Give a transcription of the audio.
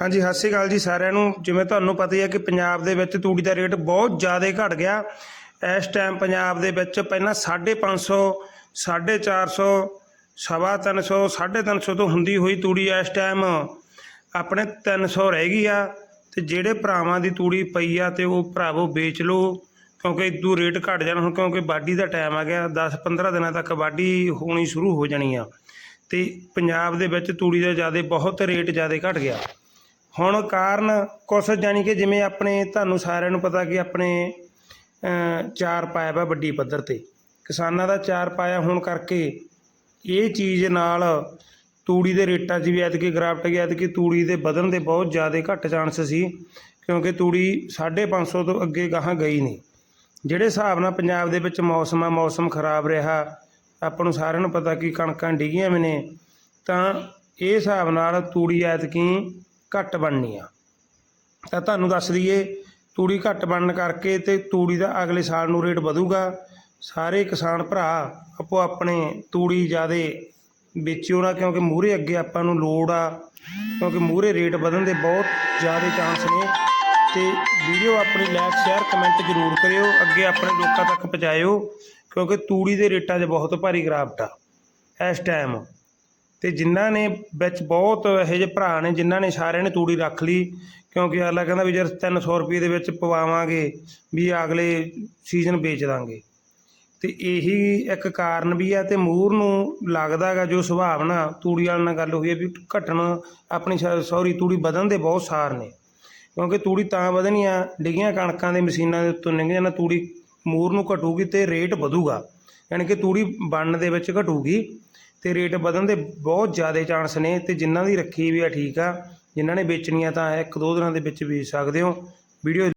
ਹਾਂਜੀ, ਸਤਿ ਸ਼੍ਰੀ ਅਕਾਲ ਜੀ ਸਾਰਿਆਂ ਨੂੰ। ਜਿਵੇਂ ਤੁਹਾਨੂੰ ਪਤਾ ਹੀ ਹੈ ਕਿ ਪੰਜਾਬ ਦੇ ਵਿੱਚ ਤੂੜੀ ਦਾ ਰੇਟ ਬਹੁਤ ਜ਼ਿਆਦਾ ਘਟ ਗਿਆ। ਇਸ ਟਾਈਮ ਪੰਜਾਬ ਦੇ ਵਿੱਚ ਪਹਿਲਾਂ 550 450 ਸਵਾ ਤਿੰਨ ਸੌ, ਸਾਢੇ ਤਿੰਨ ਸੌ ਤੋਂ ਹੁੰਦੀ ਹੋਈ ਤੂੜੀ ਇਸ ਟਾਈਮ ਆਪਣੇ 300 ਰਹਿ ਗਈ ਆ। ਤੇ ਜਿਹੜੇ ਭਰਾਵਾਂ ਦੀ ਤੂੜੀ ਪਈ ਆ ਤੇ ਉਹ ਭਰਾਵੋ ਵੇਚ ਲਓ, ਕਿਉਂਕਿ ਇਦੋਂ ਰੇਟ ਘਟ ਜਾਣਾ, ਹੁਣ ਕਿਉਂਕਿ ਵਾਢੀ ਦਾ ਟਾਈਮ ਆ ਗਿਆ। 10-15 ਦਿਨਾਂ ਤੱਕ ਵਾਢੀ ਹੋਣੀ ਸ਼ੁਰੂ ਹੋ ਜਾਣੀ ਆ। ਅਤੇ ਪੰਜਾਬ ਦੇ ਵਿੱਚ ਤੂੜੀ ਦਾ ਜ਼ਿਆਦਾ ਬਹੁਤ ਰੇਟ ਜ਼ਿਆਦਾ ਘੱਟ ਗਿਆ। ਹੁਣ ਕਾਰਨ ਕੁਛ ਜਾਣੀ ਕਿ ਜਿਵੇਂ ਆਪਣੇ ਤੁਹਾਨੂੰ ਸਾਰਿਆਂ ਨੂੰ ਪਤਾ ਕਿ ਆਪਣੇ ਚਾਰ ਪਾਇਆ ਵਾ ਵੱਡੀ ਪੱਧਰ ਤੇ। ਕਿਸਾਨਾਂ ਦਾ ਚਾਰ ਪਾਇਆ ਹੋਣ ਕਰਕੇ ਇਹ ਚੀਜ਼ ਨਾਲ ਤੂੜੀ ਦੇ ਰੇਟਾਂ 'ਚ ਵੀ ਐਤਕੀ ਗਰਾਫਟ ਗਿਆ ਐਤਕੀ ਤੂੜੀ ਦੇ ਵਧਣ ਦੇ ਬਹੁਤ ਜ਼ਿਆਦਾ ਘੱਟ ਚਾਂਸ ਸੀ, ਕਿਉਂਕਿ ਤੂੜੀ 550 ਤੋਂ ਅੱਗੇ ਗਾਹਾਂ ਗਈ ਨਹੀਂ। ਜਿਹੜੇ ਹਿਸਾਬ ਨਾਲ ਪੰਜਾਬ ਦੇ ਵਿੱਚ ਮੌਸਮ ਆ, ਮੌਸਮ ਖਰਾਬ ਰਿਹਾ ਆਪਾਂ ਨੂੰ ਸਾਰਿਆਂ ਨੂੰ ਪਤਾ ਕਿ ਕਣਕਾਂ ਡਿੱਗੀਆਂ ਵੀ ਨੇ, ਤਾਂ ਇਹ ਹਿਸਾਬ ਨਾਲ ਤੂੜੀ ਐਤਕੀ ਘੱਟ ਬਣਨੀ ਆ। ਤਾਂ ਤੁਹਾਨੂੰ ਦੱਸ ਦਈਏ, ਤੂੜੀ ਘੱਟ ਬਣਨ ਕਰਕੇ ਤੇ ਤੂੜੀ ਦਾ ਅਗਲੇ ਸਾਲ ਨੂੰ ਰੇਟ ਵਧੂਗਾ। ਸਾਰੇ ਕਿਸਾਨ ਭਰਾ ਆਪੋ ਆਪਣੇ ਤੂੜੀ ਜਿਆਦੇ ਵੇਚਿਓ ਨਾ, ਕਿਉਂਕਿ ਮੂਹਰੇ ਅੱਗੇ ਆਪਾਂ ਨੂੰ ਲੋੜ ਆ, ਕਿਉਂਕਿ ਮੂਹਰੇ ਰੇਟ ਵਧਣ ਦੇ ਬਹੁਤ ਜ਼ਿਆਦਾ ਚਾਂਸ ਨੇ। ਤੇ ਵੀਡੀਓ ਆਪਣੀ ਲਾਈਕ, ਸ਼ੇਅਰ, ਕਮੈਂਟ ਜ਼ਰੂਰ ਕਰਿਓ। ਅੱਗੇ ਆਪਣੇ ਲੋਕਾਂ ਤੱਕ ਪਹੁੰਚਾਇਓ। ਕਿਉਂਕਿ ਤੂੜੀ ਦੇ ਰੇਟਾਂ 'ਚ ਬਹੁਤ ਭਾਰੀ ਗਿਰਾਵਟ ਆ ਇਸ ਟਾਈਮ ਤੇ ਜਿਨ੍ਹਾਂ ਨੇ ਵਿੱਚ ਬਹੁਤ ਇਹੋ ਜਿਹੇ ਭਰਾ ਨੇ, ਜਿਨ੍ਹਾਂ ਨੇ ਸਾਰਿਆਂ ਨੇ ਤੂੜੀ ਰੱਖ ਲਈ, ਕਿਉਂਕਿ ਅਗਲਾ ਕਹਿੰਦਾ ਵੀ ਜਦ 300 ਰੁਪਏ ਦੇ ਵਿੱਚ ਪਵਾਵਾਂਗੇ, ਵੀ ਅਗਲੇ ਸੀਜ਼ਨ ਵੇਚ ਦਾਂਗੇ। ਤੇ ਇਹੀ ਇੱਕ ਕਾਰਨ ਵੀ ਆ ਤੇ ਮੂਰ ਨੂੰ ਲੱਗਦਾਗਾ ਜੋ ਸੁਭਾਵਨਾ ਤੂੜੀ ਵਾਲ ਨਾਲ ਗੱਲ ਹੋਈ ਹੈ ਵੀ ਘਟਣ ਆਪਣੀ ਸੌਰੀ, ਤੂੜੀ ਵਧਣ ਦੇ ਬਹੁਤ ਸਾਰ ਨੇ। ਕਿਉਂਕਿ ਤੂੜੀ ਤਾਂ ਵਧਣੀ ਆ, ਡਿੱਗੀਆਂ ਕਣਕਾਂ ਦੇ ਮਸ਼ੀਨਾਂ ਦੇ ਉੱਤੋਂ ਨਿੰਗ ਜਾਣਾ ਤੂੜੀ ਮੂਰ ਨੂੰ ਘਟੂਗੀ ਤੇ ਰੇਟ ਵਧੂਗਾ। ਯਾਨੀ ਕਿ ਤੂੜੀ ਬਣਨ ਦੇ ਵਿੱਚ ਘਟੂਗੀ ਤੇ ਰੇਟ ਵਧਣ ਦੇ ਬਹੁਤ ਜ਼ਿਆਦਾ ਚਾਂਸ ਨੇ ਤੇ ਜਿਨ੍ਹਾਂ ਦੀ ਰੱਖੀ ਵੀ ਆ ਠੀਕ ਆ, ਜਿਨ੍ਹਾਂ ਨੇ ਵੇਚਣੀ ਆ ਤਾਂ ਇੱਕ ਦੋ ਦਿਨਾਂ ਦੇ ਵਿੱਚ ਵੇਚ ਸਕਦੇ ਹੋ। ਵੀਡੀਓ